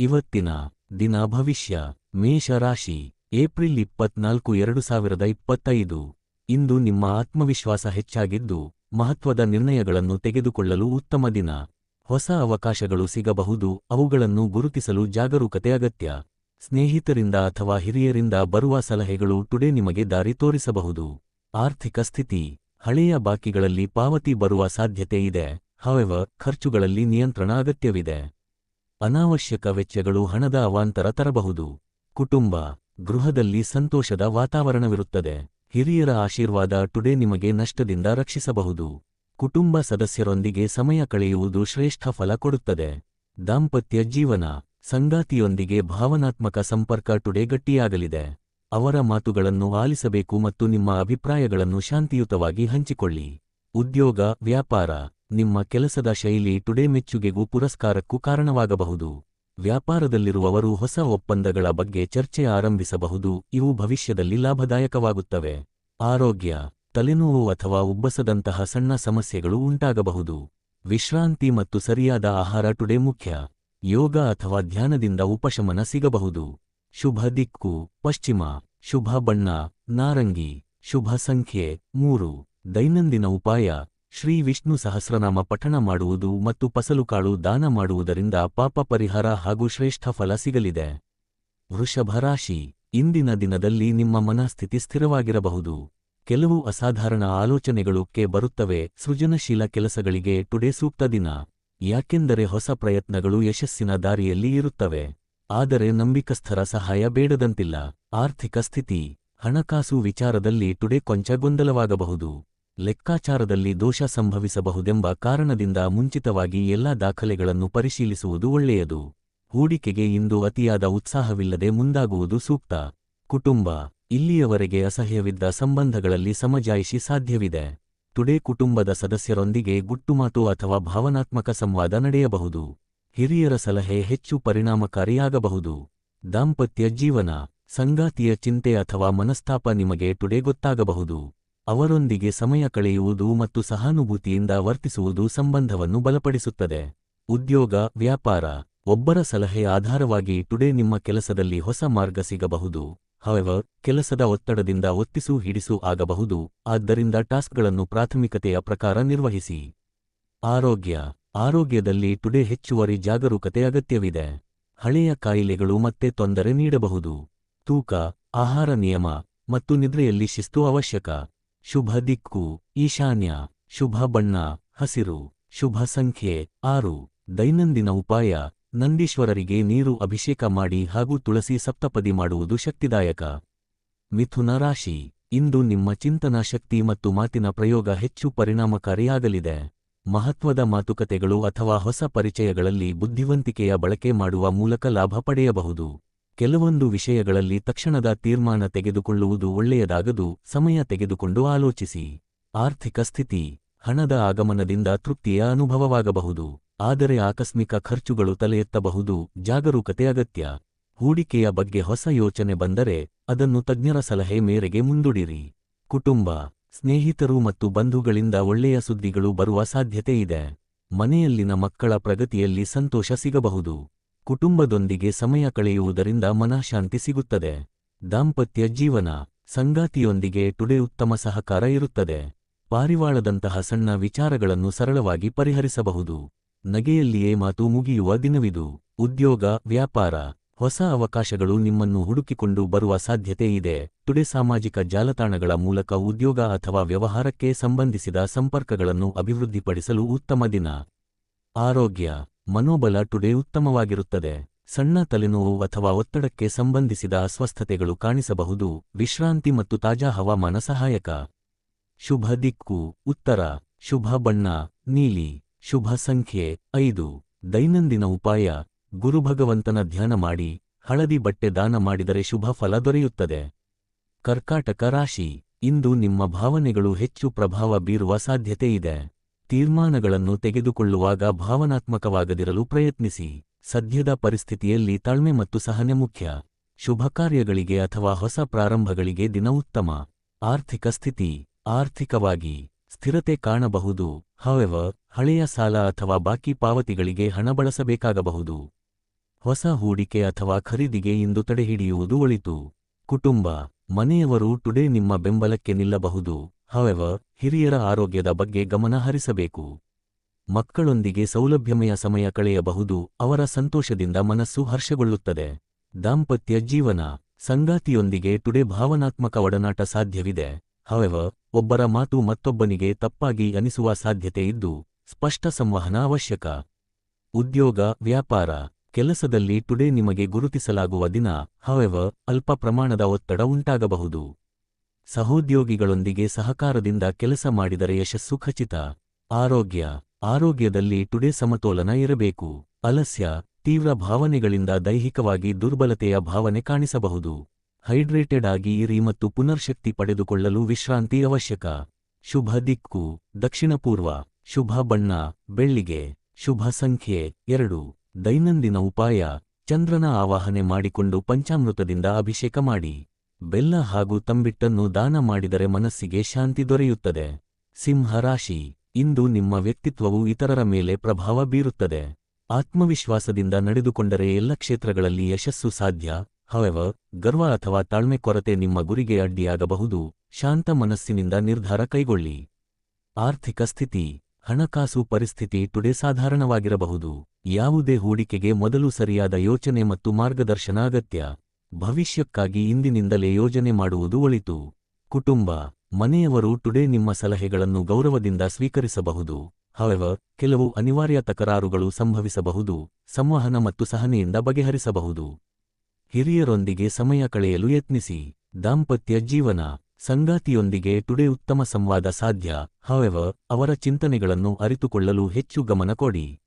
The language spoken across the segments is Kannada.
ಇವತ್ತಿನ ದಿನ ಭವಿಷ್ಯ ಮೇಷ ರಾಶಿ, ಏಪ್ರಿಲ್ ಇಪ್ಪತ್ನಾಲ್ಕು, ಎರಡು ಸಾವಿರದ ಇಪ್ಪತ್ತೈದು. ಇಂದು ನಿಮ್ಮ ಆತ್ಮವಿಶ್ವಾಸ ಹೆಚ್ಚಾಗಿದ್ದು, ಮಹತ್ವದ ನಿರ್ಣಯಗಳನ್ನು ತೆಗೆದುಕೊಳ್ಳಲು ಉತ್ತಮ ದಿನ. ಹೊಸ ಅವಕಾಶಗಳು ಸಿಗಬಹುದು, ಅವುಗಳನ್ನು ಗುರುತಿಸಲು ಜಾಗರೂಕತೆ ಅಗತ್ಯ. ಸ್ನೇಹಿತರಿಂದ ಅಥವಾ ಹಿರಿಯರಿಂದ ಬರುವ ಸಲಹೆಗಳು ಟುಡೇ ನಿಮಗೆ ದಾರಿ ತೋರಿಸಬಹುದು. ಆರ್ಥಿಕ ಸ್ಥಿತಿ, ಹಳೆಯ ಬಾಕಿಗಳಲ್ಲಿ ಪಾವತಿ ಬರುವ ಸಾಧ್ಯತೆ ಇದೆ. ಹವೆವ, ಖರ್ಚುಗಳಲ್ಲಿ ನಿಯಂತ್ರಣ ಅಗತ್ಯವಿದೆ. ಅನಾವಶ್ಯಕ ವೆಚ್ಚಗಳು ಹಣದ ಅವಾಂತರ ತರಬಹುದು. ಕುಟುಂಬ, ಗೃಹದಲ್ಲಿ ಸಂತೋಷದ ವಾತಾವರಣವಿರುತ್ತದೆ. ಹಿರಿಯರ ಆಶೀರ್ವಾದ ಟುಡೇ ನಿಮಗೆ ನಷ್ಟದಿಂದ ರಕ್ಷಿಸಬಹುದು. ಕುಟುಂಬ ಸದಸ್ಯರೊಂದಿಗೆ ಸಮಯ ಕಳೆಯುವುದು ಶ್ರೇಷ್ಠ ಫಲ ಕೊಡುತ್ತದೆ. ದಾಂಪತ್ಯ ಜೀವನ, ಸಂಗಾತಿಯೊಂದಿಗೆ ಭಾವನಾತ್ಮಕ ಸಂಪರ್ಕ ಟುಡೇ ಗಟ್ಟಿಯಾಗಲಿದೆ. ಅವರ ಮಾತುಗಳನ್ನು ಆಲಿಸಬೇಕು ಮತ್ತು ನಿಮ್ಮ ಅಭಿಪ್ರಾಯಗಳನ್ನು ಶಾಂತಿಯುತವಾಗಿ ಹಂಚಿಕೊಳ್ಳಿ. ಉದ್ಯೋಗ, ವ್ಯಾಪಾರ ನಿಮ್ಮ ಕೆಲಸದ ಶೈಲಿ ಟುಡೇ ಮೆಚ್ಚುಗೆಗೂ ಪುರಸ್ಕಾರಕ್ಕೂ ಕಾರಣವಾಗಬಹುದು. ವ್ಯಾಪಾರದಲ್ಲಿರುವವರು ಹೊಸ ಒಪ್ಪಂದಗಳ ಬಗ್ಗೆ ಚರ್ಚೆ ಆರಂಭಿಸಬಹುದು, ಇವು ಭವಿಷ್ಯದಲ್ಲಿ ಲಾಭದಾಯಕವಾಗುತ್ತವೆ. ಆರೋಗ್ಯ, ತಲೆನೋವು ಅಥವಾ ಉಬ್ಬಸದಂತಹ ಸಣ್ಣ ಸಮಸ್ಯೆಗಳು ಉಂಟಾಗಬಹುದು. ವಿಶ್ರಾಂತಿ ಮತ್ತು ಸರಿಯಾದ ಆಹಾರ ಟುಡೇ ಮುಖ್ಯ. ಯೋಗ ಅಥವಾ ಧ್ಯಾನದಿಂದ ಉಪಶಮನ ಸಿಗಬಹುದು. ಶುಭ ದಿಕ್ಕು, ಪಶ್ಚಿಮ, ಶುಭ ಬಣ್ಣ, ನಾರಂಗಿ, ಶುಭ ಸಂಖ್ಯೆ, ಮೂರು, ದೈನಂದಿನ ಉಪಾಯ ಶ್ರೀ ವಿಷ್ಣು ಸಹಸ್ರನಾಮ ಪಠಣ ಮಾಡುವುದು ಮತ್ತು ಪಸಲುಕಾಳು ದಾನ ಮಾಡುವುದರಿಂದ ಪಾಪ ಪರಿಹಾರ ಹಾಗೂ ಶ್ರೇಷ್ಠ ಫಲ ಸಿಗಲಿದೆ. ವೃಷಭ ರಾಶಿ, ಇಂದಿನ ದಿನದಲ್ಲಿ ನಿಮ್ಮ ಮನಸ್ಥಿತಿ ಸ್ಥಿರವಾಗಿರಬಹುದು. ಕೆಲವು ಅಸಾಧಾರಣ ಆಲೋಚನೆಗಳು ಕೆ ಬರುತ್ತವೆ. ಸೃಜನಶೀಲ ಕೆಲಸಗಳಿಗೆ ಟುಡೇ ಸೂಕ್ತ ದಿನ. ಯಾಕೆಂದರೆ ಹೊಸ ಪ್ರಯತ್ನಗಳು ಯಶಸ್ಸಿನ ದಾರಿಯಲ್ಲಿ ಇರುತ್ತವೆ. ಆದರೆ ನಂಬಿಕಸ್ಥರ ಸಹಾಯ ಬೇಡದಂತಿಲ್ಲ. ಆರ್ಥಿಕ ಸ್ಥಿತಿ, ಹಣಕಾಸು ವಿಚಾರದಲ್ಲಿ ಟುಡೇ ಕೊಂಚ ಗೊಂದಲವಾಗಬಹುದು. ಲೆಕ್ಕಾಚಾರದಲ್ಲಿ ದೋಷ ಸಂಭವಿಸಬಹುದೆಂಬ ಕಾರಣದಿಂದ ಮುಂಚಿತವಾಗಿ ಎಲ್ಲಾ ದಾಖಲೆಗಳನ್ನು ಪರಿಶೀಲಿಸುವುದು ಒಳ್ಳೆಯದು. ಹೂಡಿಕೆಗೆ ಇಂದು ಅತಿಯಾದ ಉತ್ಸಾಹವಿಲ್ಲದೆ ಮುಂದಾಗುವುದು ಸೂಕ್ತ. ಕುಟುಂಬ, ಇಲ್ಲಿಯವರೆಗೆ ಅಸಹ್ಯವಿದ್ದ ಸಂಬಂಧಗಳಲ್ಲಿ ಸಮಜಾಯಿಷಿ ಸಾಧ್ಯವಿದೆ. ಟುಡೇ ಕುಟುಂಬದ ಸದಸ್ಯರೊಂದಿಗೆ ಗುಟ್ಟುಮಾತು ಅಥವಾ ಭಾವನಾತ್ಮಕ ಸಂವಾದ ನಡೆಯಬಹುದು. ಹಿರಿಯರ ಸಲಹೆ ಹೆಚ್ಚು ಪರಿಣಾಮಕಾರಿಯಾಗಬಹುದು. ದಾಂಪತ್ಯ ಜೀವನ, ಸಂಗಾತಿಯ ಚಿಂತೆ ಅಥವಾ ಮನಸ್ತಾಪ ನಿಮಗೆ ಟುಡೇ ಗೊತ್ತಾಗಬಹುದು. ಅವರೊಂದಿಗೆ ಸಮಯ ಕಳೆಯುವುದು ಮತ್ತು ಸಹಾನುಭೂತಿಯಿಂದ ವರ್ತಿಸುವುದು ಸಂಬಂಧವನ್ನು ಬಲಪಡಿಸುತ್ತದೆ. ಉದ್ಯೋಗ, ವ್ಯಾಪಾರ, ಒಬ್ಬರ ಸಲಹೆಯ ಆಧಾರವಾಗಿ ಟುಡೇ ನಿಮ್ಮ ಕೆಲಸದಲ್ಲಿ ಹೊಸ ಮಾರ್ಗ ಸಿಗಬಹುದು. ಹವೆವರ್ ಕೆಲಸದ ಒತ್ತಡದಿಂದ ಒತ್ತಿಸು, ಹಿಡಿಸು ಆಗಬಹುದು. ಆದ್ದರಿಂದ ಟಾಸ್ಕ್ಗಳನ್ನು ಪ್ರಾಥಮಿಕತೆಯ ಪ್ರಕಾರ ನಿರ್ವಹಿಸಿ. ಆರೋಗ್ಯ. ಆರೋಗ್ಯದಲ್ಲಿ ಟುಡೇ ಹೆಚ್ಚುವರಿ ಜಾಗರೂಕತೆ ಅಗತ್ಯವಿದೆ. ಹಳೆಯ ಕಾಯಿಲೆಗಳು ಮತ್ತೆ ತೊಂದರೆ ನೀಡಬಹುದು. ತೂಕ, ಆಹಾರ ನಿಯಮ ಮತ್ತು ನಿದ್ರೆಯಲ್ಲಿ ಶಿಸ್ತು ಅವಶ್ಯಕ. ಶುಭ ದಿಕ್ಕು, ಈಶಾನ್ಯ, ಶುಭ ಬಣ್ಣ, ಹಸಿರು, ಶುಭ ಸಂಖ್ಯೆ, ಆರು, ದೈನಂದಿನ ಉಪಾಯ, ನಂದೀಶ್ವರರಿಗೆ ನೀರು ಅಭಿಷೇಕ ಮಾಡಿ ಹಾಗೂ ತುಳಸಿ ಸಪ್ತಪದಿ ಮಾಡುವುದು ಶಕ್ತಿದಾಯಕ. ಮಿಥುನ ರಾಶಿ, ಇಂದು ನಿಮ್ಮ ಚಿಂತನಾ ಶಕ್ತಿ ಮತ್ತು ಮಾತಿನ ಪ್ರಯೋಗ ಹೆಚ್ಚು ಪರಿಣಾಮಕಾರಿಯಾಗಲಿದೆ. ಮಹತ್ವದ ಮಾತುಕತೆಗಳು ಅಥವಾ ಹೊಸ ಪರಿಚಯಗಳಲ್ಲಿ ಬುದ್ಧಿವಂತಿಕೆಯ ಬಳಕೆ ಮಾಡುವ ಮೂಲಕ ಲಾಭ ಪಡೆಯಬಹುದು. ಕೆಲವೊಂದು ವಿಷಯಗಳಲ್ಲಿ ತಕ್ಷಣದ ತೀರ್ಮಾನ ತೆಗೆದುಕೊಳ್ಳುವುದು ಒಳ್ಳೆಯದಾಗದು, ಸಮಯ ತೆಗೆದುಕೊಂಡು ಆಲೋಚಿಸಿ. ಆರ್ಥಿಕ ಸ್ಥಿತಿ, ಹಣದ ಆಗಮನದಿಂದ ತೃಪ್ತಿಯ ಅನುಭವವಾಗಬಹುದು, ಆದರೆ ಆಕಸ್ಮಿಕ ಖರ್ಚುಗಳು ತಲೆ ಎತ್ತಬಹುದು ಜಾಗರೂಕತೆ ಅಗತ್ಯ. ಹೂಡಿಕೆಯ ಬಗ್ಗೆ ಹೊಸ ಯೋಚನೆ ಬಂದರೆ ಅದನ್ನು ತಜ್ಞರ ಸಲಹೆ ಮೇರೆಗೆ ಮುಂದೂಡಿರಿ. ಕುಟುಂಬ, ಸ್ನೇಹಿತರು ಮತ್ತು ಬಂಧುಗಳಿಂದ ಒಳ್ಳೆಯ ಸುದ್ದಿಗಳು ಬರುವ ಸಾಧ್ಯತೆ ಇದೆ. ಮನೆಯಲ್ಲಿನ ಮಕ್ಕಳ ಪ್ರಗತಿಯಲ್ಲಿ ಸಂತೋಷ ಸಿಗಬಹುದು. ಕುಟುಂಬದೊಂದಿಗೆ ಸಮಯ ಕಳೆಯುವುದರಿಂದ ಮನಃಶಾಂತಿ ಸಿಗುತ್ತದೆ. ದಾಂಪತ್ಯ ಜೀವನ, ಸಂಗಾತಿಯೊಂದಿಗೆ ಟುಡೆ ಉತ್ತಮ ಸಹಕಾರ ಇರುತ್ತದೆ. ಪಾರಿವಾಳದಂತಹ ಸಣ್ಣ ವಿಚಾರಗಳನ್ನು ಸರಳವಾಗಿ ಪರಿಹರಿಸಬಹುದು. ನಗೆಯಲ್ಲಿಯೇ ಮಾತು ಮುಗಿಯುವ ದಿನವಿದು. ಉದ್ಯೋಗ, ವ್ಯಾಪಾರ, ಹೊಸ ಅವಕಾಶಗಳು ನಿಮ್ಮನ್ನು ಹುಡುಕಿಕೊಂಡು ಬರುವ ಸಾಧ್ಯತೆ ಇದೆ. ಟುಡೇ ಸಾಮಾಜಿಕ ಜಾಲತಾಣಗಳ ಮೂಲಕ ಉದ್ಯೋಗ ಅಥವಾ ವ್ಯವಹಾರಕ್ಕೆ ಸಂಬಂಧಿಸಿದ ಸಂಪರ್ಕಗಳನ್ನು ಅಭಿವೃದ್ಧಿಪಡಿಸಲು ಉತ್ತಮ ದಿನ. ಆರೋಗ್ಯ ಮನೋಬಲ ಟುಡೇ ಉತ್ತಮವಾಗಿರುತ್ತದೆ. ಸಣ್ಣ ತಲೆನೋವು ಅಥವಾ ಒತ್ತಡಕ್ಕೆ ಸಂಬಂಧಿಸಿದ ಅಸ್ವಸ್ಥತೆಗಳು ಕಾಣಿಸಬಹುದು. ವಿಶ್ರಾಂತಿ ಮತ್ತು ತಾಜಾ ಹವಾಮಾನ ಸಹಾಯಕ. ಶುಭ ದಿಕ್ಕು, ಉತ್ತರ. ಶುಭ ಬಣ್ಣ, ನೀಲಿ. ಶುಭ ಸಂಖ್ಯೆ, ಐದು. ದೈನಂದಿನ ಉಪಾಯ. ಗುರುಭಗವಂತನ ಧ್ಯಾನ ಮಾಡಿ, ಹಳದಿ ಬಟ್ಟೆ ದಾನ ಮಾಡಿದರೆ ಶುಭ ಫಲ ದೊರೆಯುತ್ತದೆ. ಕರ್ಕಾಟಕ ರಾಶಿ. ಇಂದು ನಿಮ್ಮ ಭಾವನೆಗಳು ಹೆಚ್ಚು ಪ್ರಭಾವ ಬೀರುವ ಸಾಧ್ಯತೆ ಇದೆ. ತೀರ್ಮಾನಗಳನ್ನು ತೆಗೆದುಕೊಳ್ಳುವಾಗ ಭಾವನಾತ್ಮಕವಾಗದಿರಲು ಪ್ರಯತ್ನಿಸಿ. ಸದ್ಯದ ಪರಿಸ್ಥಿತಿಯಲ್ಲಿ ತಾಳ್ಮೆ ಮತ್ತು ಸಹನೆ ಮುಖ್ಯ. ಶುಭ ಕಾರ್ಯಗಳಿಗೆ ಅಥವಾ ಹೊಸ ಪ್ರಾರಂಭಗಳಿಗೆ ದಿನ ಉತ್ತಮ. ಆರ್ಥಿಕ ಸ್ಥಿತಿ. ಆರ್ಥಿಕವಾಗಿ ಸ್ಥಿರತೆ ಕಾಣಬಹುದು. ಹವೆವ ಹಳೆಯ ಸಾಲ ಅಥವಾ ಬಾಕಿ ಪಾವತಿಗಳಿಗೆ ಹಣ ಬಳಸಬೇಕಾಗಬಹುದು. ಹೊಸ ಹೂಡಿಕೆ ಅಥವಾ ಖರೀದಿಗೆ ಇಂದು ತಡೆಹಿಡಿಯುವುದು ಒಳಿತು. ಕುಟುಂಬ. ಮನೆಯವರು ಟುಡೇ ನಿಮ್ಮ ಬೆಂಬಲಕ್ಕೆ ನಿಲ್ಲಬಹುದು. ಹವೆವರ್ ಹಿರಿಯರ ಆರೋಗ್ಯದ ಬಗ್ಗೆ ಗಮನ ಹರಿಸಬೇಕು. ಮಕ್ಕಳೊಂದಿಗೆ ಸೌಲಭ್ಯಮಯ ಸಮಯ ಕಳೆಯಬಹುದು, ಅವರ ಸಂತೋಷದಿಂದ ಮನಸ್ಸು ಹರ್ಷಗೊಳ್ಳುತ್ತದೆ. ದಾಂಪತ್ಯ ಜೀವನ, ಸಂಗಾತಿಯೊಂದಿಗೆ ಟುಡೇ ಭಾವನಾತ್ಮಕ ಒಡನಾಟ ಸಾಧ್ಯವಿದೆ. ಹವೆವ ಒಬ್ಬರ ಮಾತು ಮತ್ತೊಬ್ಬನಿಗೆ ತಪ್ಪಾಗಿ ಅನಿಸುವ ಸಾಧ್ಯತೆ ಇದ್ದು, ಸ್ಪಷ್ಟ ಸಂವಹನ ಅವಶ್ಯಕ. ಉದ್ಯೋಗ, ವ್ಯಾಪಾರ, ಕೆಲಸದಲ್ಲಿ ಟುಡೇ ನಿಮಗೆ ಗುರುತಿಸಲಾಗುವ ದಿನ ಹವೆವ ಅಲ್ಪ ಪ್ರಮಾಣದ ಒತ್ತಡ ಉಂಟಾಗಬಹುದು. ಸಹೋದ್ಯೋಗಿಗಳೊಂದಿಗೆ ಸಹಕಾರದಿಂದ ಕೆಲಸ ಮಾಡಿದರೆ ಯಶಸ್ಸು ಖಚಿತ ಆರೋಗ್ಯ. ಆರೋಗ್ಯದಲ್ಲಿ ಟುಡೇ ಸಮತೋಲನ ಇರಬೇಕು. ಅಲಸ್ಯ. ತೀವ್ರ ಭಾವನೆಗಳಿಂದ ದೈಹಿಕವಾಗಿ ದುರ್ಬಲತೆಯ ಭಾವನೆ ಕಾಣಿಸಬಹುದು. ಹೈಡ್ರೇಟೆಡ್ ಆಗಿ ಇರಿ ಮತ್ತು ಪುನರ್ಶಕ್ತಿ ಪಡೆದುಕೊಳ್ಳಲು ವಿಶ್ರಾಂತಿ ಅವಶ್ಯಕ. ಶುಭ ದಿಕ್ಕು. ದಕ್ಷಿಣ ಪೂರ್ವ. ಶುಭ ಬಣ್ಣ. ಬೆಳ್ಳಿಗೆ. ಶುಭ ಸಂಖ್ಯೆ ಎರಡು. ದೈನಂದಿನ ಉಪಾಯ. ಚಂದ್ರನ ಆವಾಹನೆ ಮಾಡಿಕೊಂಡು ಪಂಚಾಮೃತದಿಂದ ಅಭಿಷೇಕ ಮಾಡಿ. ಬೆಲ್ಲ ಹಾಗೂ ತಂಬಿಟ್ಟನ್ನು ದಾನ ಮಾಡಿದರೆ ಮನಸ್ಸಿಗೆ ಶಾಂತಿ ದೊರೆಯುತ್ತದೆ. ಸಿಂಹ ರಾಶಿ, ಇಂದು ನಿಮ್ಮ ವ್ಯಕ್ತಿತ್ವವು ಇತರರ ಮೇಲೆ ಪ್ರಭಾವ ಬೀರುತ್ತದೆ. ಆತ್ಮವಿಶ್ವಾಸದಿಂದ ನಡೆದುಕೊಂಡರೆ ಎಲ್ಲ ಕ್ಷೇತ್ರಗಳಲ್ಲಿ ಯಶಸ್ಸು ಸಾಧ್ಯ. ಹವೆವರ್ ಗರ್ವ ಅಥವಾ ತಾಳ್ಮೆ ಕೊರತೆ ನಿಮ್ಮ ಗುರಿಗೆ ಅಡ್ಡಿಯಾಗಬಹುದು. ಶಾಂತ ಮನಸ್ಸಿನಿಂದ ನಿರ್ಧಾರ ಕೈಗೊಳ್ಳಿ. ಆರ್ಥಿಕ ಸ್ಥಿತಿ, ಹಣಕಾಸು ಪರಿಸ್ಥಿತಿ ಟುಡೇ ಸಾಧಾರಣವಾಗಿರಬಹುದು. ಯಾವುದೇ ಹೂಡಿಕೆಗೆ ಮೊದಲು ಸರಿಯಾದ ಯೋಚನೆ ಮತ್ತು ಮಾರ್ಗದರ್ಶನ ಅಗತ್ಯ. ಭವಿಷ್ಯಕ್ಕಾಗಿ ಇಂದಿನಿಂದಲೇ ಯೋಜನೆ ಮಾಡುವುದು ಒಳಿತು. ಕುಟುಂಬ, ಮನೆಯವರು ಟುಡೇ ನಿಮ್ಮ ಸಲಹೆಗಳನ್ನು ಗೌರವದಿಂದ ಸ್ವೀಕರಿಸಬಹುದು. ಹವೆವರ್ ಕೆಲವು ಅನಿವಾರ್ಯ ತಕರಾರುಗಳು ಸಂಭವಿಸಬಹುದು, ಸಂವಹನ ಮತ್ತು ಸಹನೆಯಿಂದ ಬಗೆಹರಿಸಬಹುದು. ಹಿರಿಯರೊಂದಿಗೆ ಸಮಯ ಕಳೆಯಲು ಯತ್ನಿಸಿ. ದಾಂಪತ್ಯ ಜೀವನ, ಸಂಗಾತಿಯೊಂದಿಗೆ ಟುಡೇ ಉತ್ತಮ ಸಂವಾದ ಸಾಧ್ಯ. ಹವೆವರ್ ಅವರ ಚಿಂತನೆಗಳನ್ನು ಅರಿತುಕೊಳ್ಳಲು ಹೆಚ್ಚು ಗಮನ ಕೊಡಿ.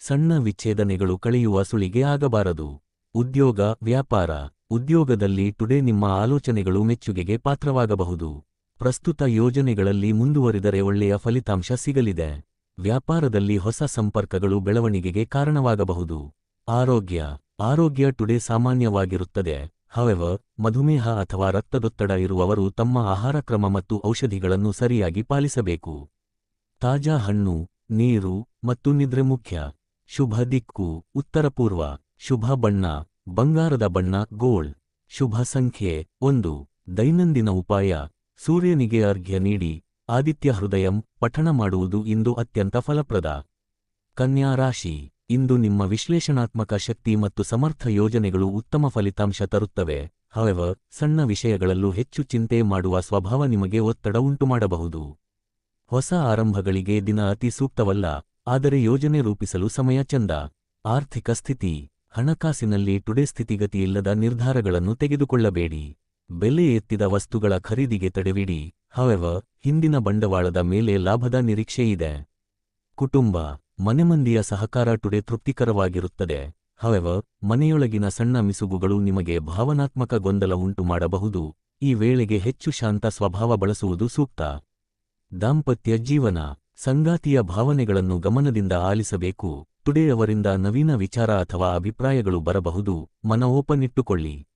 ಸಣ್ಣ ವಿಚ್ಛೇದನೆಗಳು ಕಳೆಯುವ ಸುಳಿಗೆ ಆಗಬಾರದು. ಉದ್ಯೋಗ, ವ್ಯಾಪಾರ, ಉದ್ಯೋಗದಲ್ಲಿ ಟುಡೇ ನಿಮ್ಮ ಆಲೋಚನೆಗಳು ಮೆಚ್ಚುಗೆಗೆ ಪಾತ್ರವಾಗಬಹುದು. ಪ್ರಸ್ತುತ ಯೋಜನೆಗಳಲ್ಲಿ ಮುಂದುವರಿದರೆ ಒಳ್ಳೆಯ ಫಲಿತಾಂಶ ಸಿಗಲಿದೆ. ವ್ಯಾಪಾರದಲ್ಲಿ ಹೊಸ ಸಂಪರ್ಕಗಳು ಬೆಳವಣಿಗೆಗೆ ಕಾರಣವಾಗಬಹುದು. ಆರೋಗ್ಯ ಆರೋಗ್ಯ ಟುಡೇ ಸಾಮಾನ್ಯವಾಗಿರುತ್ತದೆ. ಹವೆವರ್ ಮಧುಮೇಹ ಅಥವಾ ರಕ್ತದೊತ್ತಡ ಇರುವವರು ತಮ್ಮ ಆಹಾರ ಕ್ರಮ ಮತ್ತು ಔಷಧಿಗಳನ್ನು ಸರಿಯಾಗಿ ಪಾಲಿಸಬೇಕು. ತಾಜಾ ಹಣ್ಣು, ನೀರು ಮತ್ತು ನಿದ್ರೆ ಮುಖ್ಯ. ಶುಭ ದಿಕ್ಕು ಉತ್ತರ ಪೂರ್ವ ಶುಭ ಬಣ್ಣ, ಬಂಗಾರದ ಬಣ್ಣ ಗೋಲ್ಡ್ ಶುಭ ಸಂಖ್ಯೆ ಒಂದು. ದೈನಂದಿನ ಉಪಾಯ, ಸೂರ್ಯನಿಗೆ ಅರ್ಘ್ಯ ನೀಡಿ, ಆದಿತ್ಯ ಹೃದಯಂ ಪಠಣ ಮಾಡುವುದು ಇಂದು ಅತ್ಯಂತ ಫಲಪ್ರದ. ಕನ್ಯಾ ರಾಶಿ, ಇಂದು ನಿಮ್ಮ ವಿಶ್ಲೇಷಣಾತ್ಮಕ ಶಕ್ತಿ ಮತ್ತು ಸಮರ್ಥ ಯೋಜನೆಗಳು ಉತ್ತಮ ಫಲಿತಾಂಶ ತರುತ್ತವೆ. ಹವೆವ, ಸಣ್ಣ ವಿಷಯಗಳಲ್ಲೂ ಹೆಚ್ಚು ಚಿಂತೆ ಮಾಡುವ ಸ್ವಭಾವ ನಿಮಗೆ ಒತ್ತಡ ಉಂಟುಮಾಡಬಹುದು ಹೊಸ ಆರಂಭಗಳಿಗೆ ದಿನ ಅತಿ ಸೂಕ್ತವಲ್ಲ, ಆದರೆ ಯೋಜನೆ ರೂಪಿಸಲು ಸಮಯ ಚಂದ. ಆರ್ಥಿಕ ಸ್ಥಿತಿ ಹಣಕಾಸಿನಲ್ಲಿ ಟುಡೇ ಸ್ಥಿತಿಗತಿಯಿಲ್ಲದ ನಿರ್ಧಾರಗಳನ್ನು ತೆಗೆದುಕೊಳ್ಳಬೇಡಿ. ಬೆಲೆ ಎತ್ತಿದ ವಸ್ತುಗಳ ಖರೀದಿಗೆ ತಡೆವಿಡಿ ಹವೆವ ಹಿಂದಿನ ಬಂಡವಾಳದ ಮೇಲೆ ಲಾಭದ ನಿರೀಕ್ಷೆಯಿದೆ ಕುಟುಂಬ, ಮನೆಮಂದಿಯ ಸಹಕಾರ ಟುಡೇ ತೃಪ್ತಿಕರವಾಗಿರುತ್ತದೆ. ಹವೆವ ಮನೆಯೊಳಗಿನ ಸಣ್ಣ ಮಿಸುಗುಗಳು ನಿಮಗೆ ಭಾವನಾತ್ಮಕ ಗೊಂದಲ ಉಂಟು ಮಾಡಬಹುದು. ಈ ವೇಳೆಗೆ ಹೆಚ್ಚು ಶಾಂತ ಸ್ವಭಾವ ಬಳಸುವುದು ಸೂಕ್ತ. ದಾಂಪತ್ಯ ಜೀವನ, ಸಂಗಾತಿಯ ಭಾವನೆಗಳನ್ನು ಗಮನದಿಂದ ಆಲಿಸಬೇಕು. ಟುಡೇ ಅವರಿಂದ ನವೀನ ವಿಚಾರ ಅಥವಾ ಅಭಿಪ್ರಾಯಗಳು ಬರಬಹುದು, ಮನವೋಪನಿಟ್ಟುಕೊಳ್ಳಿ.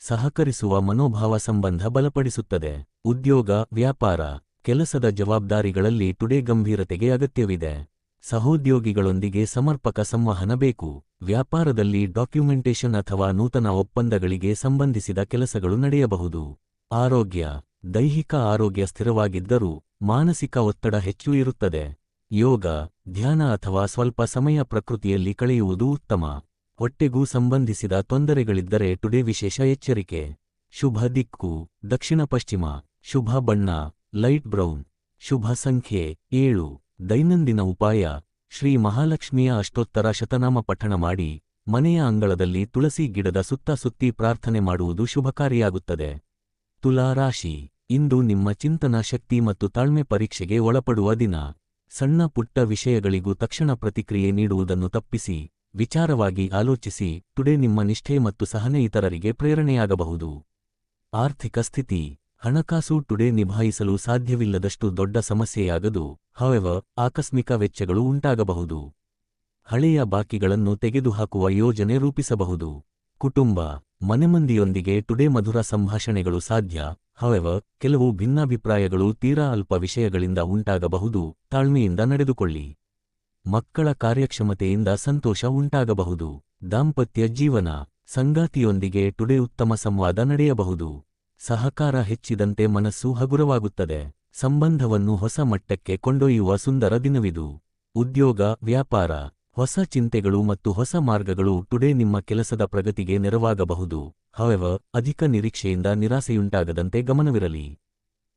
ಸಹಕರಿಸುವ ಮನೋಭಾವ ಸಂಬಂಧ ಬಲಪಡಿಸುತ್ತದೆ. ಉದ್ಯೋಗ, ವ್ಯಾಪಾರ, ಕೆಲಸದ ಜವಾಬ್ದಾರಿಗಳಲ್ಲಿ ಟುಡೇ ಗಂಭೀರತೆಗೆ ಅಗತ್ಯವಿದೆ. ಸಹೋದ್ಯೋಗಿಗಳೊಂದಿಗೆ ಸಮರ್ಪಕ ಸಂವಹನ ಬೇಕು. ವ್ಯಾಪಾರದಲ್ಲಿ ಡಾಕ್ಯುಮೆಂಟೇಶನ್ ಅಥವಾ ನೂತನ ಒಪ್ಪಂದಗಳಿಗೆ ಸಂಬಂಧಿಸಿದ ಕೆಲಸಗಳು ನಡೆಯಬಹುದು. ಆರೋಗ್ಯ, ದೈಹಿಕ ಆರೋಗ್ಯ ಸ್ಥಿರವಾಗಿದ್ದರೂ ಮಾನಸಿಕ ಒತ್ತಡ ಹೆಚ್ಚು ಇರುತ್ತದೆ. ಯೋಗ, ಧ್ಯಾನ ಅಥವಾ ಸ್ವಲ್ಪ ಸಮಯ ಪ್ರಕೃತಿಯಲ್ಲಿ ಕಳೆಯುವುದು ಉತ್ತಮ. ಹೊಟ್ಟೆಗೂ ಸಂಬಂಧಿಸಿದ ತೊಂದರೆಗಳಿದ್ದರೆ ಟುಡೇ ವಿಶೇಷ ಎಚ್ಚರಿಕೆ. ಶುಭ ದಿಕ್ಕು, ದಕ್ಷಿಣ ಪಶ್ಚಿಮ, ಶುಭ ಬಣ್ಣ, ಲೈಟ್ ಬ್ರೌನ್, ಶುಭ ಸಂಖ್ಯೆ ಏಳು. ದೈನಂದಿನ ಉಪಾಯ, ಶ್ರೀ ಮಹಾಲಕ್ಷ್ಮಿಯ ಅಷ್ಟೋತ್ತರ ಶತನಾಮ ಪಠಣ ಮಾಡಿ, ಮನೆಯ ಅಂಗಳದಲ್ಲಿ ತುಳಸಿ ಗಿಡದ ಸುತ್ತ ಸುತ್ತಿ ಪ್ರಾರ್ಥನೆ ಮಾಡುವುದು ಶುಭಕಾರಿಯಾಗುತ್ತದೆ ತುಲಾ ರಾಶಿ ಇಂದು ನಿಮ್ಮ ಚಿಂತನಾ ಶಕ್ತಿ ಮತ್ತು ತಾಳ್ಮೆ ಪರೀಕ್ಷೆಗೆ ಒಳಪಡುವ ದಿನ. ಸಣ್ಣ ಪುಟ್ಟ ವಿಷಯಗಳಿಗೂ ತಕ್ಷಣ ಪ್ರತಿಕ್ರಿಯೆ ನೀಡುವುದನ್ನು ತಪ್ಪಿಸಿ, ವಿಚಾರವಾಗಿ ಆಲೋಚಿಸಿ, ಟುಡೇ ನಿಮ್ಮ ನಿಷ್ಠೆ ಮತ್ತು ಸಹನೆ ಇತರರಿಗೆ ಪ್ರೇರಣೆಯಾಗಬಹುದು. ಆರ್ಥಿಕ ಸ್ಥಿತಿ, ಹಣಕಾಸು ಟುಡೇ ನಿಭಾಯಿಸಲು ಸಾಧ್ಯವಿಲ್ಲದಷ್ಟು ದೊಡ್ಡ ಸಮಸ್ಯೆಯಾಗದು ಹವೆವ ಆಕಸ್ಮಿಕ ವೆಚ್ಚಗಳು ಉಂಟಾಗಬಹುದು. ಹಳೆಯ ಬಾಕಿಗಳನ್ನು ತೆಗೆದುಹಾಕುವ ಯೋಜನೆ ರೂಪಿಸಬಹುದು. ಕುಟುಂಬ, ಮನೆಮಂದಿಯೊಂದಿಗೆ ಟುಡೇ ಮಧುರ ಸಂಭಾಷಣೆಗಳು ಸಾಧ್ಯ. ಹವೆವರ್ ಕೆಲವು ಭಿನ್ನಾಭಿಪ್ರಾಯಗಳು ತೀರಾ ಅಲ್ಪ ವಿಷಯಗಳಿಂದ ಉಂಟಾಗಬಹುದು, ತಾಳ್ಮೆಯಿಂದ ನಡೆದುಕೊಳ್ಳಿ. ಮಕ್ಕಳ ಕಾರ್ಯಕ್ಷಮತೆಯಿಂದ ಸಂತೋಷ ಉಂಟಾಗಬಹುದು. ದಾಂಪತ್ಯ ಜೀವನ, ಸಂಗಾತಿಯೊಂದಿಗೆ ಟುಡೇ ಉತ್ತಮ ಸಂವಾದ ನಡೆಯಬಹುದು. ಸಹಕಾರ ಹೆಚ್ಚಿದಂತೆ ಮನಸ್ಸು ಹಗುರವಾಗುತ್ತದೆ. ಸಂಬಂಧವನ್ನು ಹೊಸ ಮಟ್ಟಕ್ಕೆ ಕೊಂಡೊಯ್ಯುವ ಸುಂದರ ದಿನವಿದು. ಉದ್ಯೋಗ, ವ್ಯಾಪಾರ ಹೊಸ ಚಿಂತೆಗಳು ಮತ್ತು ಹೊಸ ಮಾರ್ಗಗಳು ಟುಡೇ ನಿಮ್ಮ ಕೆಲಸದ ಪ್ರಗತಿಗೆ ನೆರವಾಗಬಹುದು. ಹವೆವ ಅಧಿಕ ನಿರೀಕ್ಷೆಯಿಂದ ನಿರಾಸೆಯುಂಟಾಗದಂತೆ ಗಮನವಿರಲಿ.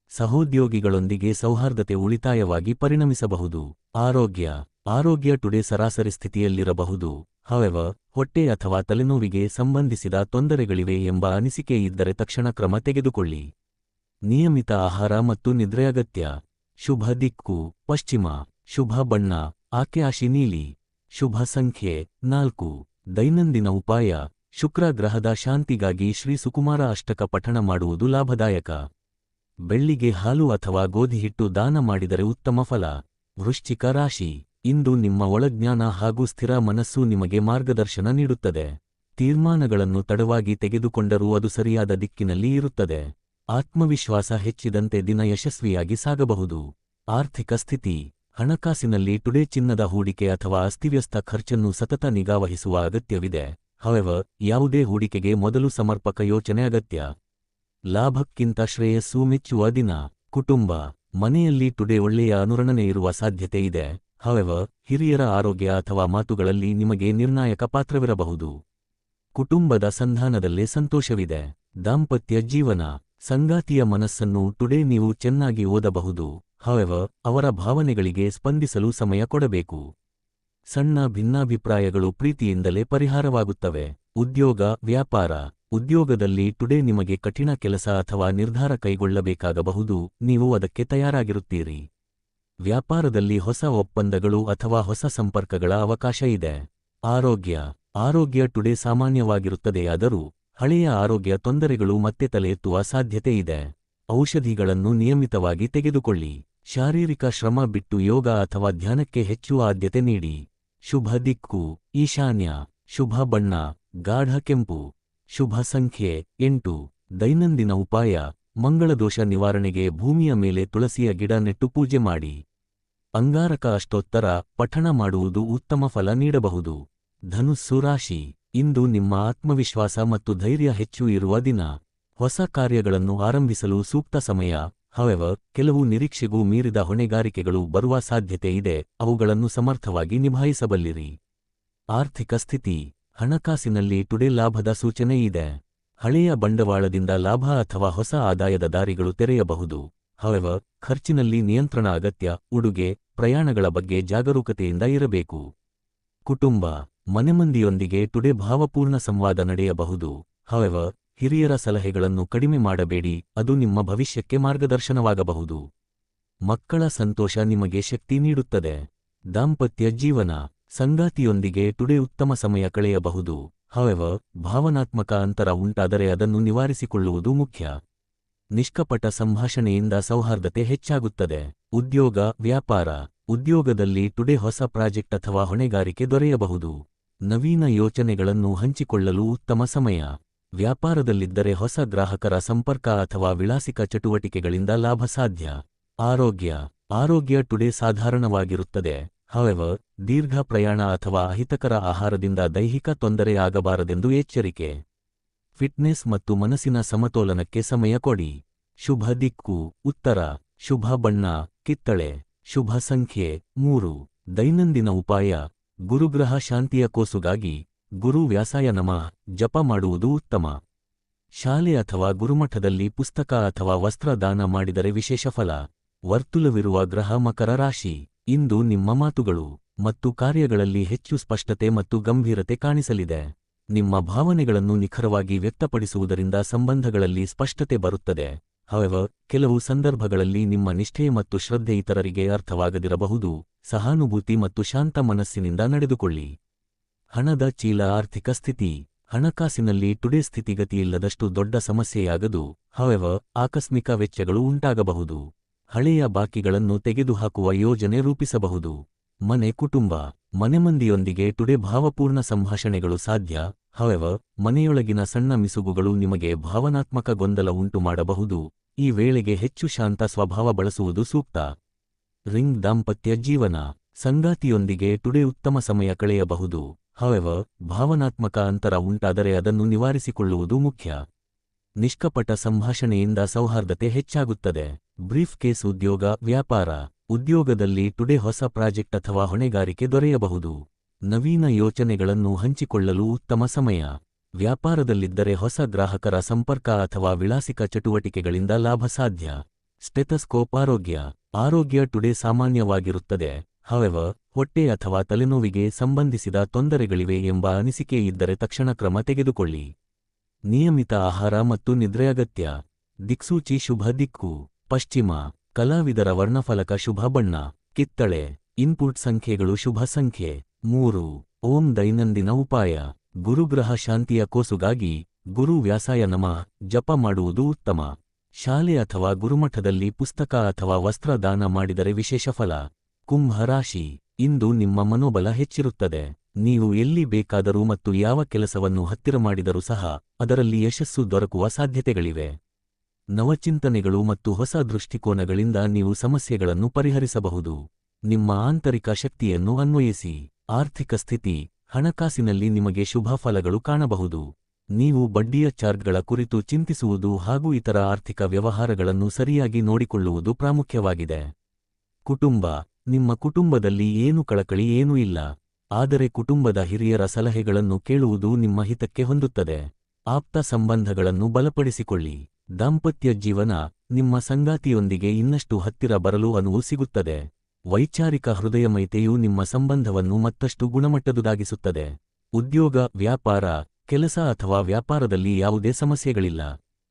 ಸಹೋದ್ಯೋಗಿಗಳೊಂದಿಗೆ ಸೌಹಾರ್ದತೆ ಉಳಿತಾಯವಾಗಿ ಪರಿಣಮಿಸಬಹುದು. ಆರೋಗ್ಯ. ಆರೋಗ್ಯ ಟುಡೇ ಸರಾಸರಿ ಸ್ಥಿತಿಯಲ್ಲಿರಬಹುದು. ಹವೆವ ಹೊಟ್ಟೆ ಅಥವಾ ತಲೆನೋವಿಗೆ ಸಂಬಂಧಿಸಿದ ತೊಂದರೆಗಳಿವೆ ಎಂಬ ಅನಿಸಿಕೆ ಇದ್ದರೆ ತಕ್ಷಣ ಕ್ರಮ ತೆಗೆದುಕೊಳ್ಳಿ. ನಿಯಮಿತ ಆಹಾರ ಮತ್ತು ನಿದ್ರೆಯಗತ್ಯ. ಶುಭ ದಿಕ್ಕು. ಪಶ್ಚಿಮ. ಶುಭ ಬಣ್ಣ. ಆಕೆ ಆಶಿ ನೀಲಿ. ಶುಭ ಸಂಖ್ಯೆ ನಾಲ್ಕು. ದೈನಂದಿನ ಉಪಾಯ. ಶುಕ್ರ ಗ್ರಹದ ಶಾಂತಿಗಾಗಿ ಶ್ರೀ ಸುಕುಮಾರ ಅಷ್ಟಕ ಪಠಣ ಮಾಡುವುದು ಲಾಭದಾಯಕ. ಬೆಳ್ಳಿಗೆ ಹಾಲು ಅಥವಾ ಗೋಧಿ ಹಿಟ್ಟು ದಾನ ಮಾಡಿದರೆ ಉತ್ತಮ ಫಲ. ವೃಶ್ಚಿಕ ರಾಶಿ. ಇಂದು ನಿಮ್ಮ ಒಳಜ್ಞಾನ ಹಾಗೂ ಸ್ಥಿರ ಮನಸ್ಸು ನಿಮಗೆ ಮಾರ್ಗದರ್ಶನ ನೀಡುತ್ತದೆ. ತೀರ್ಮಾನಗಳನ್ನು ತಡವಾಗಿ ತೆಗೆದುಕೊಂಡರೂ ಅದು ಸರಿಯಾದ ದಿಕ್ಕಿನಲ್ಲಿ ಇರುತ್ತದೆ. ಆತ್ಮವಿಶ್ವಾಸ ಹೆಚ್ಚಿದಂತೆ ದಿನ ಯಶಸ್ವಿಯಾಗಿ ಸಾಗಬಹುದು. ಆರ್ಥಿಕ ಸ್ಥಿತಿ. ಹಣಕಾಸಿನಲ್ಲಿ ಟುಡೇ ಚಿನ್ನದ ಹೂಡಿಕೆ ಅಥವಾ ಅಸ್ತಿವ್ಯಸ್ತ ಖರ್ಚನ್ನು ಸತತ ನಿಗಾವಹಿಸುವ ಅಗತ್ಯವಿದೆ. ಹವೆವ ಯಾವುದೇ ಹೂಡಿಕೆಗೆ ಮೊದಲು ಸಮರ್ಪಕ ಯೋಚನೆ ಅಗತ್ಯ. ಲಾಭಕ್ಕಿಂತ ಶ್ರೇಯಸ್ಸು ಮೆಚ್ಚುವ ದಿನ. ಕುಟುಂಬ. ಮನೆಯಲ್ಲಿ ಟುಡೇ ಒಳ್ಳೆಯ ಅನುರಣನೆ ಇರುವ ಸಾಧ್ಯತೆ ಇದೆ. ಹವೆವ ಹಿರಿಯರ ಆರೋಗ್ಯ ಅಥವಾ ಮಾತುಗಳಲ್ಲಿ ನಿಮಗೆ ನಿರ್ಣಾಯಕ ಪಾತ್ರವಿರಬಹುದು. ಕುಟುಂಬದ ಸಂಧಾನದಲ್ಲೇ ಸಂತೋಷವಿದೆ. ದಾಂಪತ್ಯ ಜೀವನ. ಸಂಗಾತಿಯ ಮನಸ್ಸನ್ನು ಟುಡೇ ನೀವು ಚೆನ್ನಾಗಿ ಓದಬಹುದು. ಹವೆವ ಅವರ ಭಾವನೆಗಳಿಗೆ ಸ್ಪಂದಿಸಲು ಸಮಯ ಕೊಡಬೇಕು. ಸಣ್ಣ ಭಿನ್ನಾಭಿಪ್ರಾಯಗಳು ಪ್ರೀತಿಯಿಂದಲೇ ಪರಿಹಾರವಾಗುತ್ತವೆ. ಉದ್ಯೋಗ, ವ್ಯಾಪಾರ, ಉದ್ಯೋಗದಲ್ಲಿ ಟುಡೇ ನಿಮಗೆ ಕಠಿಣ ಕೆಲಸ ಅಥವಾ ನಿರ್ಧಾರ ಕೈಗೊಳ್ಳಬೇಕಾಗಬಹುದು, ನೀವು ಅದಕ್ಕೆ ತಯಾರಾಗಿರುತ್ತೀರಿ. ವ್ಯಾಪಾರದಲ್ಲಿ ಹೊಸ ಒಪ್ಪಂದಗಳು ಅಥವಾ ಹೊಸ ಸಂಪರ್ಕಗಳ ಅವಕಾಶ ಇದೆ. ಆರೋಗ್ಯ ಆರೋಗ್ಯ ಟುಡೇ ಸಾಮಾನ್ಯವಾಗಿರುತ್ತದೆಯಾದರೂ, ಹಳೆಯ ಆರೋಗ್ಯ ತೊಂದರೆಗಳು ಮತ್ತೆ ತಲೆ ಎತ್ತುವ ಸಾಧ್ಯತೆ ಇದೆ. ಔಷಧಿಗಳನ್ನು ನಿಯಮಿತವಾಗಿ ತೆಗೆದುಕೊಳ್ಳಿ. ಶಾರೀರಿಕ ಶ್ರಮ ಬಿಟ್ಟು ಯೋಗ ಅಥವಾ ಧ್ಯಾನಕ್ಕೆ ಹೆಚ್ಚು ಆದ್ಯತೆ ನೀಡಿ. ಶುಭ ದಿಕ್ಕು, ಈಶಾನ್ಯ, ಶುಭ ಬಣ್ಣ, ಗಾಢ ಕೆಂಪು, ಶುಭ ಸಂಖ್ಯೆ ಎಂಟು, ದೈನಂದಿನ ಉಪಾಯ ಮಂಗಳದೋಷ ನಿವಾರಣೆಗೆ ಭೂಮಿಯ ಮೇಲೆ ತುಳಸಿಯ ಗಿಡ ನೆಟ್ಟು ಪೂಜೆ ಮಾಡಿ. ಅಂಗಾರಕ ಅಷ್ಟೋತ್ತರ ಪಠಣ ಮಾಡುವುದು ಉತ್ತಮ ಫಲ ನೀಡಬಹುದು. ಧನುಸ್ಸು ರಾಶಿ, ಇಂದು ನಿಮ್ಮ ಆತ್ಮವಿಶ್ವಾಸ ಮತ್ತು ಧೈರ್ಯ ಹೆಚ್ಚು ಇರುವ ದಿನ. ಹೊಸ ಕಾರ್ಯಗಳನ್ನು ಆರಂಭಿಸಲು ಸೂಕ್ತ ಸಮಯ. ಹವೆವ ಕೆಲವು ನಿರೀಕ್ಷೆಗೂ ಮೀರಿದ ಹೊಣೆಗಾರಿಕೆಗಳು ಬರುವ ಸಾಧ್ಯತೆ ಇದೆ. ಅವುಗಳನ್ನು ಸಮರ್ಥವಾಗಿ ನಿಭಾಯಿಸಬಲ್ಲಿರಿ. ಆರ್ಥಿಕ ಸ್ಥಿತಿ. ಹಣಕಾಸಿನಲ್ಲಿ ಟುಡೇ ಲಾಭದ ಸೂಚನೆ ಇದೆ. ಹಳೆಯ ಬಂಡವಾಳದಿಂದ ಲಾಭ ಅಥವಾ ಹೊಸ ಆದಾಯದ ದಾರಿಗಳು ತೆರೆಯಬಹುದು. ಹವೆವ ಖರ್ಚಿನಲ್ಲಿ ನಿಯಂತ್ರಣ ಅಗತ್ಯ. ಉಡುಗೆ, ಪ್ರಯಾಣಗಳ ಬಗ್ಗೆ ಜಾಗರೂಕತೆಯಿಂದ ಇರಬೇಕು. ಕುಟುಂಬ. ಮನೆಮಂದಿಯೊಂದಿಗೆ ಟುಡೇ ಭಾವಪೂರ್ಣ ಸಂವಾದ ನಡೆಯಬಹುದು. ಹವೆವ ಹಿರಿಯರ ಸಲಹೆಗಳನ್ನು ಕಡಿಮೆ ಮಾಡಬೇಡಿ, ಅದು ನಿಮ್ಮ ಭವಿಷ್ಯಕ್ಕೆ ಮಾರ್ಗದರ್ಶನವಾಗಬಹುದು. ಮಕ್ಕಳ ಸಂತೋಷ ನಿಮಗೆ ಶಕ್ತಿ ನೀಡುತ್ತದೆ. ದಾಂಪತ್ಯ ಜೀವನ, ಸಂಗಾತಿಯೊಂದಿಗೆ ಟುಡೇ ಉತ್ತಮ ಸಮಯ ಕಳೆಯಬಹುದು. ಹವೆವ ಭಾವನಾತ್ಮಕ ಅಂತರ ಉಂಟಾದರೆ ಅದನ್ನು ನಿವಾರಿಸಿಕೊಳ್ಳುವುದು ಮುಖ್ಯ. ನಿಷ್ಕಪಟ ಸಂಭಾಷಣೆಯಿಂದ ಸೌಹಾರ್ದತೆ ಹೆಚ್ಚಾಗುತ್ತದೆ. ಉದ್ಯೋಗ, ವ್ಯಾಪಾರ, ಉದ್ಯೋಗದಲ್ಲಿ ಟುಡೆ ಹೊಸ ಪ್ರಾಜೆಕ್ಟ್ ಅಥವಾ ಹೊಣೆಗಾರಿಕೆ ದೊರೆಯಬಹುದು. ನವೀನ ಯೋಚನೆಗಳನ್ನು ಹಂಚಿಕೊಳ್ಳಲು ಉತ್ತಮ ಸಮಯ. ವ್ಯಾಪಾರದಲ್ಲಿದ್ದರೆ ಹೊಸ ಗ್ರಾಹಕರ ಸಂಪರ್ಕ ಅಥವಾ ವಿಳಾಸಿಕ ಚಟುವಟಿಕೆಗಳಿಂದ ಲಾಭ ಸಾಧ್ಯ. ಆರೋಗ್ಯ. ಆರೋಗ್ಯ ಟುಡೇ ಸಾಧಾರಣವಾಗಿರುತ್ತದೆ. ಹವೆವ ದೀರ್ಘ ಪ್ರಯಾಣ ಅಥವಾ ಅಹಿತಕರ ಆಹಾರದಿಂದ ದೈಹಿಕ ತೊಂದರೆ ಆಗಬಾರದೆಂದು ಎಚ್ಚರಿಕೆ. ಫಿಟ್ನೆಸ್ ಮತ್ತು ಮನಸ್ಸಿನ ಸಮತೋಲನಕ್ಕೆ ಸಮಯ ಕೊಡಿ. ಶುಭ ದಿಕ್ಕು, ಉತ್ತರ. ಶುಭ ಬಣ್ಣ, ಕಿತ್ತಳೆ. ಶುಭ ಸಂಖ್ಯೆ, ಮೂರು. ದೈನಂದಿನ ಉಪಾಯ. ಗುರುಗ್ರಹ ಶಾಂತಿಯ ಕೋಸುಗಾಗಿ. ಗುರು ವ್ಯಾಸಾಯ ನಮಃ, ಜಪ ಮಾಡುವುದು ಉತ್ತಮ. ಶಾಲೆ ಅಥವಾ ಗುರುಮಠದಲ್ಲಿ ಪುಸ್ತಕ ಅಥವಾ ವಸ್ತ್ರ ದಾನ ಮಾಡಿದರೆ ವಿಶೇಷ ಫಲ. ವರ್ತುಲವಿರುವ ಗ್ರಹ ಮಕರ ರಾಶಿ. ಇಂದು ನಿಮ್ಮ ಮಾತುಗಳು ಮತ್ತು ಕಾರ್ಯಗಳಲ್ಲಿ ಹೆಚ್ಚು ಸ್ಪಷ್ಟತೆ ಮತ್ತು ಗಂಭೀರತೆ ಕಾಣಿಸಲಿದೆ. ನಿಮ್ಮ ಭಾವನೆಗಳನ್ನು ನಿಖರವಾಗಿ ವ್ಯಕ್ತಪಡಿಸುವುದರಿಂದ ಸಂಬಂಧಗಳಲ್ಲಿ ಸ್ಪಷ್ಟತೆ ಬರುತ್ತದೆ. ಹವೆವ ಕೆಲವು ಸಂದರ್ಭಗಳಲ್ಲಿ ನಿಮ್ಮ ನಿಷ್ಠೆ ಮತ್ತು ಶ್ರದ್ಧೆ ಇತರರಿಗೆ ಅರ್ಥವಾಗದಿರಬಹುದು. ಸಹಾನುಭೂತಿ ಮತ್ತು ಶಾಂತ ಮನಸ್ಸಿನಿಂದ ನಡೆದುಕೊಳ್ಳಿ. ಹಣದ ಚೀಲ ಆರ್ಥಿಕ ಸ್ಥಿತಿ. ಹಣಕಾಸಿನಲ್ಲಿ ಟುಡೇ ಸ್ಥಿತಿಗತಿಯಿಲ್ಲದಷ್ಟು ದೊಡ್ಡ ಸಮಸ್ಯೆಯಾಗದು. ಹವೆವ, ಆಕಸ್ಮಿಕ ವೆಚ್ಚಗಳು ಉಂಟಾಗಬಹುದು. ಹಳೆಯ ಬಾಕಿಗಳನ್ನು ತೆಗೆದುಹಾಕುವ ಯೋಜನೆ ರೂಪಿಸಬಹುದು. ಮನೆ, ಕುಟುಂಬ ಮನೆಮಂದಿಯೊಂದಿಗೆ ಟುಡೇ ಭಾವಪೂರ್ಣ ಸಂಭಾಷಣೆಗಳು ಸಾಧ್ಯ. ಹವೆವ, ಮನೆಯೊಳಗಿನ ಸಣ್ಣ ಮಿಸುಗುಗಳು ನಿಮಗೆ ಭಾವನಾತ್ಮಕ ಗೊಂದಲ ಉಂಟು ಮಾಡಬಹುದು ಈ ವೇಳೆಗೆ ಹೆಚ್ಚು ಶಾಂತ ಸ್ವಭಾವ ಬಳಸುವುದು ಸೂಕ್ತ. ರಿಂಗ್ ದಾಂಪತ್ಯ ಜೀವನ. ಸಂಗಾತಿಯೊಂದಿಗೆ ಟುಡೇ ಉತ್ತಮ ಸಮಯ ಕಳೆಯಬಹುದು. ಹವೆವರ್ ಭಾವನಾತ್ಮಕ ಅಂತರ ಉಂಟಾದರೆ ಅದನ್ನು ನಿವಾರಿಸಿಕೊಳ್ಳುವುದು ಮುಖ್ಯ. ನಿಷ್ಕಪಟ ಸಂಭಾಷಣೆಯಿಂದ ಸೌಹಾರ್ದತೆ ಹೆಚ್ಚಾಗುತ್ತದೆ. ಬ್ರೀಫ್ ಕೇಸ್ ಉದ್ಯೋಗ, ವ್ಯಾಪಾರ. ಉದ್ಯೋಗದಲ್ಲಿ ಟುಡೇ ಹೊಸ ಪ್ರಾಜೆಕ್ಟ್ ಅಥವಾ ಹೊಣೆಗಾರಿಕೆ ದೊರೆಯಬಹುದು. ನವೀನ ಯೋಚನೆಗಳನ್ನು ಹಂಚಿಕೊಳ್ಳಲು ಉತ್ತಮ ಸಮಯ. ವ್ಯಾಪಾರದಲ್ಲಿದ್ದರೆ ಹೊಸ ಗ್ರಾಹಕರ ಸಂಪರ್ಕ ಅಥವಾ ವಿಳಾಸಿಕ ಚಟುವಟಿಕೆಗಳಿಂದ ಲಾಭ ಸಾಧ್ಯ ಸ್ಟೆಥಸ್ಕೋಪ್ ಆರೋಗ್ಯ. ಆರೋಗ್ಯ ಟುಡೇ ಸಾಮಾನ್ಯವಾಗಿರುತ್ತದೆ. ಹವೆವರ್ ಹೊಟ್ಟೆ ಅಥವಾ ತಲೆನೋವಿಗೆ ಸಂಬಂಧಿಸಿದ ತೊಂದರೆಗಳಿವೆ ಎಂಬ ಅನಿಸಿಕೆ ಇದ್ದರೆ ತಕ್ಷಣ ಕ್ರಮ ತೆಗೆದುಕೊಳ್ಳಿ. ನಿಯಮಿತ ಆಹಾರ ಮತ್ತು ನಿದ್ರೆ ಅಗತ್ಯ. ದಿಕ್ಸೂಚಿ ಶುಭ ದಿಕ್ಕು. ಪಶ್ಚಿಮ. ಕಲಾವಿದರ ವರ್ಣಫಲಕ ಶುಭ ಬಣ್ಣ. ಕಿತ್ತಳೆ. ಇನ್ಪುಟ್ ಸಂಖ್ಯೆಗಳು ಶುಭ ಸಂಖ್ಯೆ. ಮೂರು. ಓಂ ದೈನಂದಿನ ಉಪಾಯ. ಗುರುಗ್ರಹ ಶಾಂತಿಯ ಕೋಸುಗಾಗಿ ಗುರು ವ್ಯಾಸಾಯ ನಮಃ. ಜಪ ಮಾಡುವುದು ಉತ್ತಮ. ಶಾಲೆ ಅಥವಾ ಗುರುಮಠದಲ್ಲಿ ಪುಸ್ತಕ ಅಥವಾ ವಸ್ತ್ರ ದಾನ ಮಾಡಿದರೆ ವಿಶೇಷ ಫಲ. ಕುಂಭ ರಾಶಿ ಇಂದು ನಿಮ್ಮ ಮನೋಬಲ ಹೆಚ್ಚಿರುತ್ತದೆ. ನೀವು ಎಲ್ಲಿ ಬೇಕಾದರೂ ಮತ್ತು ಯಾವ ಕೆಲಸವನ್ನು ಹತ್ತಿರ ಮಾಡಿದರೂ ಸಹ, ಅದರಲ್ಲಿ ಯಶಸ್ಸು ದೊರಕುವ ಸಾಧ್ಯತೆಗಳಿವೆ. ನವಚಿಂತನೆಗಳು ಮತ್ತು ಹೊಸ ದೃಷ್ಟಿಕೋನಗಳಿಂದ ನೀವು ಸಮಸ್ಯೆಗಳನ್ನು ಪರಿಹರಿಸಬಹುದು. ನಿಮ್ಮ ಆಂತರಿಕ ಶಕ್ತಿಯನ್ನು ಅನ್ವಯಿಸಿ. ಆರ್ಥಿಕ ಸ್ಥಿತಿ, ಹಣಕಾಸಿನಲ್ಲಿ ನಿಮಗೆ ಶುಭ ಫಲಗಳು ಕಾಣಬಹುದು. ನೀವು ಬಡ್ಡಿಯ ಚಾರ್ಜ್ಗಳ ಕುರಿತು ಚಿಂತಿಸುವುದು ಹಾಗೂ ಇತರ ಆರ್ಥಿಕ ವ್ಯವಹಾರಗಳನ್ನು ಸರಿಯಾಗಿ ನೋಡಿಕೊಳ್ಳುವುದು ಪ್ರಾಮುಖ್ಯವಾಗಿದೆ. ಕುಟುಂಬ ನಿಮ್ಮ ಕುಟುಂಬದಲ್ಲಿ ಏನು ಕಳಕಳಿ ಏನೂ ಇಲ್ಲ. ಆದರೆ ಕುಟುಂಬದ ಹಿರಿಯರ ಸಲಹೆಗಳನ್ನು ಕೇಳುವುದು ನಿಮ್ಮ ಹಿತಕ್ಕೆ ಹೊಂದುತ್ತದೆ. ಆಪ್ತ ಸಂಬಂಧಗಳನ್ನು ಬಲಪಡಿಸಿಕೊಳ್ಳಿ. ದಾಂಪತ್ಯ ಜೀವನ ನಿಮ್ಮ ಸಂಗಾತಿಯೊಂದಿಗೆ ಇನ್ನಷ್ಟು ಹತ್ತಿರ ಬರಲು ಅನುವು ಸಿಗುತ್ತದೆ. ವೈಚಾರಿಕ ಹೃದಯಮೈತೆಯು ನಿಮ್ಮ ಸಂಬಂಧವನ್ನು ಮತ್ತಷ್ಟು ಗುಣಮಟ್ಟದುದಾಗಿಸುತ್ತದೆ. ಉದ್ಯೋಗ, ವ್ಯಾಪಾರ, ಕೆಲಸ ಅಥವಾ ವ್ಯಾಪಾರದಲ್ಲಿ ಯಾವುದೇ ಸಮಸ್ಯೆಗಳಿಲ್ಲ.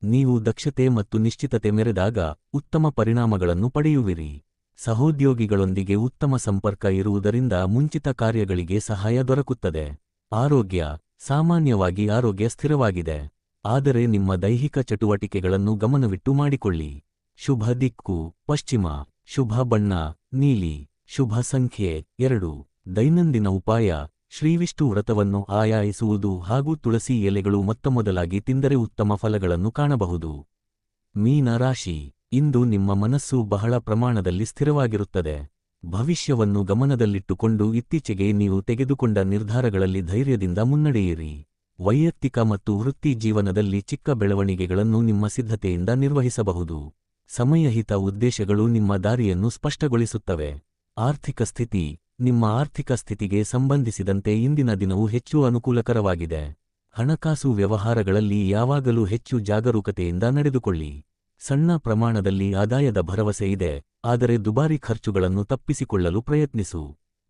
ನೀವು ದಕ್ಷತೆ ಮತ್ತು ನಿಶ್ಚಿತತೆ ಮೆರೆದಾಗ ಉತ್ತಮ ಪರಿಣಾಮಗಳನ್ನು ಪಡೆಯುವಿರಿ. ಸಹೋದ್ಯೋಗಿಗಳೊಂದಿಗೆ ಉತ್ತಮ ಸಂಪರ್ಕ ಇರುವುದರಿಂದ ಮುಂಚಿತ ಕಾರ್ಯಗಳಿಗೆ ಸಹಾಯ ದೊರಕುತ್ತದೆ. ಆರೋಗ್ಯ, ಸಾಮಾನ್ಯವಾಗಿ ಆರೋಗ್ಯ ಸ್ಥಿರವಾಗಿದೆ. ಆದರೆ ನಿಮ್ಮ ದೈಹಿಕ ಚಟುವಟಿಕೆಗಳನ್ನು ಗಮನವಿಟ್ಟು ಮಾಡಿಕೊಳ್ಳಿ. ಶುಭ ದಿಕ್ಕು, ಪಶ್ಚಿಮ, ಶುಭ ಬಣ್ಣ, ನೀಲಿ, ಶುಭ ಸಂಖ್ಯೆ ಎರಡು. ದೈನಂದಿನ ಉಪಾಯ, ಶ್ರೀವಿಷ್ಣು ವ್ರತವನ್ನು ಆಯಾಯಿಸುವುದು ಹಾಗೂ ತುಳಸಿ ಎಲೆಗಳು ಮೊತ್ತಮೊದಲಾಗಿ ತಿಂದರೆ ಉತ್ತಮ ಫಲಗಳನ್ನು ಕಾಣಬಹುದು. ಮೀನ ರಾಶಿ ಇಂದು ನಿಮ್ಮ ಮನಸ್ಸು ಬಹಳ ಪ್ರಮಾಣದಲ್ಲಿ ಸ್ಥಿರವಾಗಿರುತ್ತದೆ. ಭವಿಷ್ಯವನ್ನು ಗಮನದಲ್ಲಿಟ್ಟುಕೊಂಡು ಇತ್ತೀಚೆಗೆ ನೀವು ತೆಗೆದುಕೊಂಡ ನಿರ್ಧಾರಗಳಲ್ಲಿ ಧೈರ್ಯದಿಂದ ಮುನ್ನಡೆಯಿರಿ. ವೈಯಕ್ತಿಕ ಮತ್ತು ವೃತ್ತಿ ಜೀವನದಲ್ಲಿ ಚಿಕ್ಕ ಬೆಳವಣಿಗೆಗಳನ್ನು ನಿಮ್ಮ ಸಿದ್ಧತೆಯಿಂದ ನಿರ್ವಹಿಸಬಹುದು. ಸಮಯಹಿತ ಉದ್ದೇಶಗಳು ನಿಮ್ಮ ದಾರಿಯನ್ನು ಸ್ಪಷ್ಟಗೊಳಿಸುತ್ತವೆ. ಆರ್ಥಿಕ ಸ್ಥಿತಿ, ನಿಮ್ಮ ಆರ್ಥಿಕ ಸ್ಥಿತಿಗೆ ಸಂಬಂಧಿಸಿದಂತೆ ಇಂದಿನ ದಿನವು ಹೆಚ್ಚು ಅನುಕೂಲಕರವಾಗಿದೆ. ಹಣಕಾಸು ವ್ಯವಹಾರಗಳಲ್ಲಿ ಯಾವಾಗಲೂ ಹೆಚ್ಚು ಜಾಗರೂಕತೆಯಿಂದ ನಡೆದುಕೊಳ್ಳಿ. ಸಣ್ಣ ಪ್ರಮಾಣದಲ್ಲಿ ಆದಾಯದ ಭರವಸೆ ಇದೆ, ಆದರೆ ದುಬಾರಿ ಖರ್ಚುಗಳನ್ನು ತಪ್ಪಿಸಿಕೊಳ್ಳಲು ಪ್ರಯತ್ನಿಸು.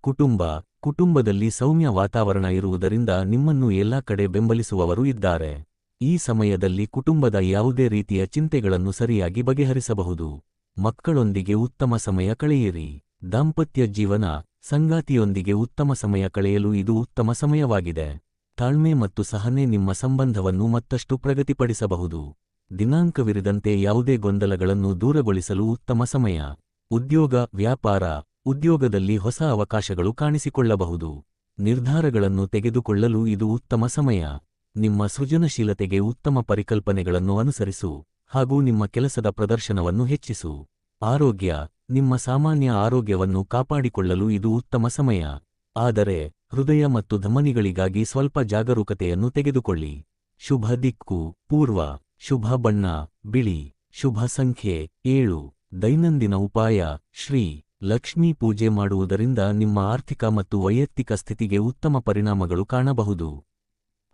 ಕುಟುಂಬ, ಕುಟುಂಬದಲ್ಲಿ ಸೌಮ್ಯ ವಾತಾವರಣ ಇರುವುದರಿಂದ ನಿಮ್ಮನ್ನು ಎಲ್ಲಾ ಕಡೆ ಬೆಂಬಲಿಸುವವರು ಇದ್ದಾರೆ. ಈ ಸಮಯದಲ್ಲಿ ಕುಟುಂಬದ ಯಾವುದೇ ರೀತಿಯ ಚಿಂತೆಗಳನ್ನು ಸರಿಯಾಗಿ ಬಗೆಹರಿಸಬಹುದು. ಮಕ್ಕಳೊಂದಿಗೆ ಉತ್ತಮ ಸಮಯ ಕಳೆಯಿರಿ. ದಾಂಪತ್ಯ ಜೀವನ, ಸಂಗಾತಿಯೊಂದಿಗೆ ಉತ್ತಮ ಸಮಯ ಕಳೆಯಲು ಇದು ಉತ್ತಮ ಸಮಯವಾಗಿದೆ. ತಾಳ್ಮೆ ಮತ್ತು ಸಹನೆ ನಿಮ್ಮ ಸಂಬಂಧವನ್ನು ಮತ್ತಷ್ಟು ಪ್ರಗತಿಪಡಿಸಬಹುದು. ದಿನಾಂಕವಿರಿದಂತೆ ಯಾವುದೇ ಗೊಂದಲಗಳನ್ನು ದೂರಗೊಳಿಸಲು ಉತ್ತಮ ಸಮಯ. ಉದ್ಯೋಗ, ವ್ಯಾಪಾರ, ಉದ್ಯೋಗದಲ್ಲಿ ಹೊಸ ಅವಕಾಶಗಳು ಕಾಣಿಸಿಕೊಳ್ಳಬಹುದು. ನಿರ್ಧಾರಗಳನ್ನು ತೆಗೆದುಕೊಳ್ಳಲು ಇದು ಉತ್ತಮ ಸಮಯ. ನಿಮ್ಮ ಸೃಜನಶೀಲತೆಗೆ ಉತ್ತಮ ಪರಿಕಲ್ಪನೆಗಳನ್ನು ಅನುಸರಿಸು ಹಾಗೂ ನಿಮ್ಮ ಕೆಲಸದ ಪ್ರದರ್ಶನವನ್ನು ಹೆಚ್ಚಿಸು. ಆರೋಗ್ಯ, ನಿಮ್ಮ ಸಾಮಾನ್ಯ ಆರೋಗ್ಯವನ್ನು ಕಾಪಾಡಿಕೊಳ್ಳಲು ಇದು ಉತ್ತಮ ಸಮಯ. ಆದರೆ, ಹೃದಯ ಮತ್ತು ಧಮನಿಗಳಿಗಾಗಿ ಸ್ವಲ್ಪ ಜಾಗರೂಕತೆಯನ್ನು ತೆಗೆದುಕೊಳ್ಳಿ. ಶುಭ ದಿಕ್ಕು, ಪೂರ್ವ. ಶುಭ ಬಣ್ಣ, ಬಿಳಿ, ಶುಭ ಸಂಖ್ಯೆ, ಏಳು, ದೈನಂದಿನ ಉಪಾಯ, ಶ್ರೀ, ಲಕ್ಷ್ಮೀ ಪೂಜೆ ಮಾಡುವುದರಿಂದ ನಿಮ್ಮ ಆರ್ಥಿಕ ಮತ್ತು ವೈಯಕ್ತಿಕ ಸ್ಥಿತಿಗೆ ಉತ್ತಮ ಪರಿಣಾಮಗಳು ಕಾಣಬಹುದು.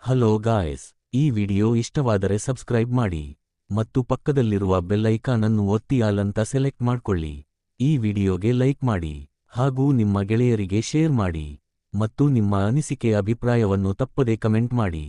ಹಲೋ ಗಾಯ್ಸ್, ಈ ವಿಡಿಯೋ ಇಷ್ಟವಾದರೆ ಸಬ್ಸ್ಕ್ರೈಬ್ ಮಾಡಿ ಮತ್ತು ಪಕ್ಕದಲ್ಲಿರುವ ಬೆಲ್ಲೈಕಾನ್ ಅನ್ನು ಒತ್ತಿ ಆಲ್ ಅಂತ ಸೆಲೆಕ್ಟ್ ಮಾಡ್ಕೊಳ್ಳಿ. ಈ ವಿಡಿಯೋಗೆ ಲೈಕ್ ಮಾಡಿ ಹಾಗೂ ನಿಮ್ಮ ಗೆಳೆಯರಿಗೆ ಶೇರ್ ಮಾಡಿ ಮತ್ತು ನಿಮ್ಮ ಅನಿಸಿಕೆ, ಅಭಿಪ್ರಾಯವನ್ನು ತಪ್ಪದೆ ಕಮೆಂಟ್ ಮಾಡಿ.